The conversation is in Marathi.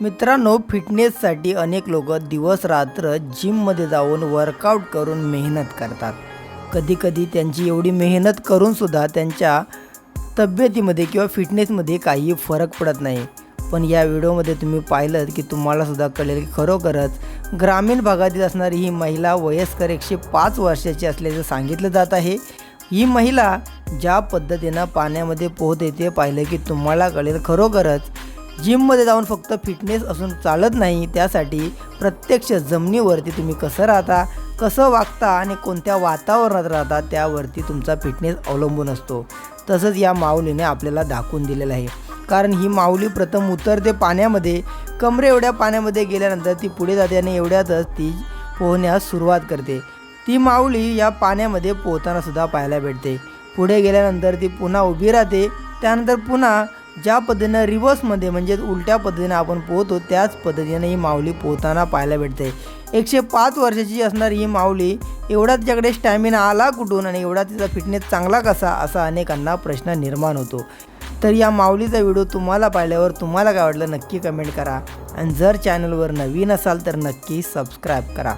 मित्रांनो फिटनेससाठी अनेक लोक दिवस रात्र जिममध्ये जाऊन वर्कआउट करून मेहनत करतात. कधीकधी त्यांची एवढी मेहनत करूनसुद्धा त्यांच्या तब्येतीमध्ये किंवा फिटनेसमध्ये काही फरक पडत नाही. पण या व्हिडिओमध्ये तुम्ही पाहिलं की तुम्हालासुद्धा कळेल की खरोखरच ग्रामीण भागातील असणारी ही महिला वयस्कर एकशे पाच वर्षाची असल्याचं सांगितलं जात आहे. ही महिला ज्या पद्धतीनं पाण्यामध्ये पोहत येते पाहिलं की तुम्हाला कळेल खरोखरच जिममध्ये जाऊन फक्त फिटनेस असून चालत नाही त्यासाठी प्रत्यक्ष जमिनीवरती तुम्ही कसं राहता कसं वागता आणि कोणत्या वातावरणात राहता त्यावरती तुमचा फिटनेस अवलंबून असतो. तसंच या माऊलीने आपल्याला दाखवून दिलेलं आहे. कारण ही माऊली प्रथम उतरते पाण्यामध्ये कमरे एवढ्या पाण्यामध्ये गेल्यानंतर ती पुढे जाते आणि एवढ्यातच ती पोहण्यास सुरुवात करते. ती माऊली या पाण्यामध्ये पोहताना सुद्धा पाहायला भेटते. पुढे गेल्यानंतर ती पुन्हा उभी राहते त्यानंतर पुन्हा ज्या पद्धतीनं रिव्हर्समध्ये म्हणजेच उलट्या पद्धतीने आपण पोहतो त्याच पद्धतीने ही माऊली पोहताना पाहायला भेटते. एकशे पाच वर्षाची असणारी ही माऊली एवढा तिच्याकडे स्टॅमिना आला कुठून आणि एवढा तिचा फिटनेस चांगला कसा असा अनेकांना प्रश्न निर्माण होतो. तर या माऊलीचा व्हिडिओ तुम्हाला पाहिल्यावर तुम्हाला काय वाटलं नक्की कमेंट करा. आणि जर चॅनलवर नवीन असाल तर नक्की सबस्क्राईब करा.